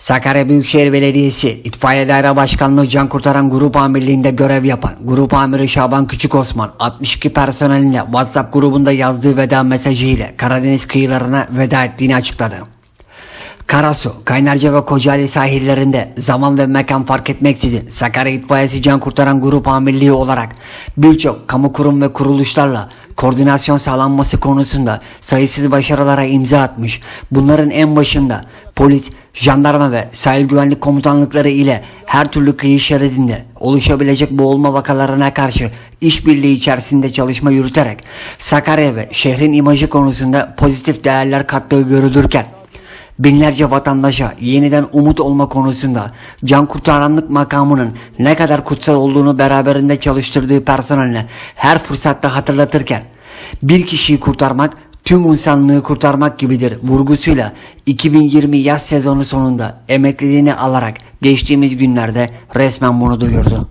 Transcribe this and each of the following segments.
Sakarya Büyükşehir Belediyesi İtfaiye Daire Başkanlığı Can Kurtaran Grup Amirliği'nde görev yapan Grup Amiri Şaban Küçük Osman 62 personelinle WhatsApp grubunda yazdığı veda mesajı ile Karadeniz kıyılarına veda ettiğini açıkladı. Karasu, Kaynarca ve Kocaeli sahillerinde zaman ve mekan fark etmeksizin Sakarya İtfaiyesi Can Kurtaran Grup Amirliği olarak birçok kamu kurum ve kuruluşlarla koordinasyon sağlanması konusunda sayısız başarılara imza atmış. Bunların en başında polis, jandarma ve sahil güvenlik komutanlıkları ile her türlü kıyı şeridinde oluşabilecek boğulma vakalarına karşı işbirliği içerisinde çalışma yürüterek Sakarya ve şehrin imajı konusunda pozitif değerler kattığı görülürken binlerce vatandaşa yeniden umut olma konusunda can kurtaranlık makamının ne kadar kutsal olduğunu beraberinde çalıştırdığı personeline her fırsatta hatırlatırken bir kişiyi kurtarmak tüm insanlığı kurtarmak gibidir vurgusuyla 2020 yaz sezonu sonunda emekliliğini alarak geçtiğimiz günlerde resmen bunu duyurdu.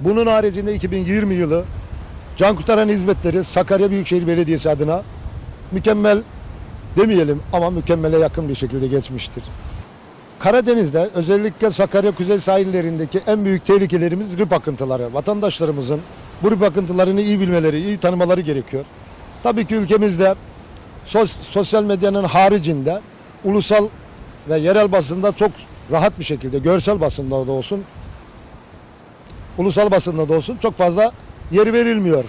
Bunun haricinde 2020 yılı can kurtaran hizmetleri Sakarya Büyükşehir Belediyesi adına mükemmel demeyelim ama mükemmele yakın bir şekilde geçmiştir. Karadeniz'de özellikle Sakarya kuzey sahillerindeki en büyük tehlikelerimiz rip akıntıları. Vatandaşlarımızın rip akıntılarını iyi bilmeleri, iyi tanımaları gerekiyor. Tabii ki ülkemizde sos- sosyal medyanın haricinde ulusal ve yerel basında çok rahat bir şekilde görsel basında da olsun ulusal basında da olsun çok fazla yer verilmiyor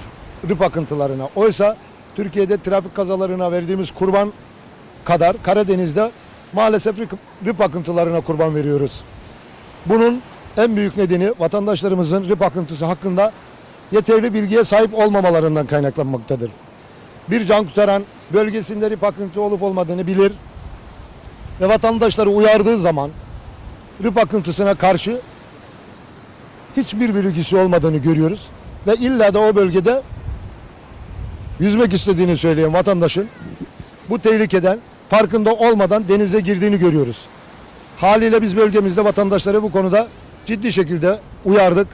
rip akıntılarına. Oysa Türkiye'de trafik kazalarına verdiğimiz kurban kadar Karadeniz'de maalesef rip akıntılarına kurban veriyoruz. Bunun en büyük nedeni vatandaşlarımızın rip akıntısı hakkında yeterli bilgiye sahip olmamalarından kaynaklanmaktadır. Bir can kurtaran bölgesinde rip akıntı olup olmadığını bilir ve vatandaşları uyardığı zaman rip akıntısına karşı hiçbir bilgisi olmadığını görüyoruz. Ve illa da o bölgede yüzmek istediğini söyleyen vatandaşın bu tehlikeden farkında olmadan denize girdiğini görüyoruz. Haliyle biz bölgemizde vatandaşları bu konuda ciddi şekilde uyardık.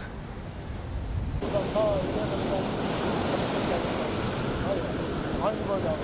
Hangi bacağını?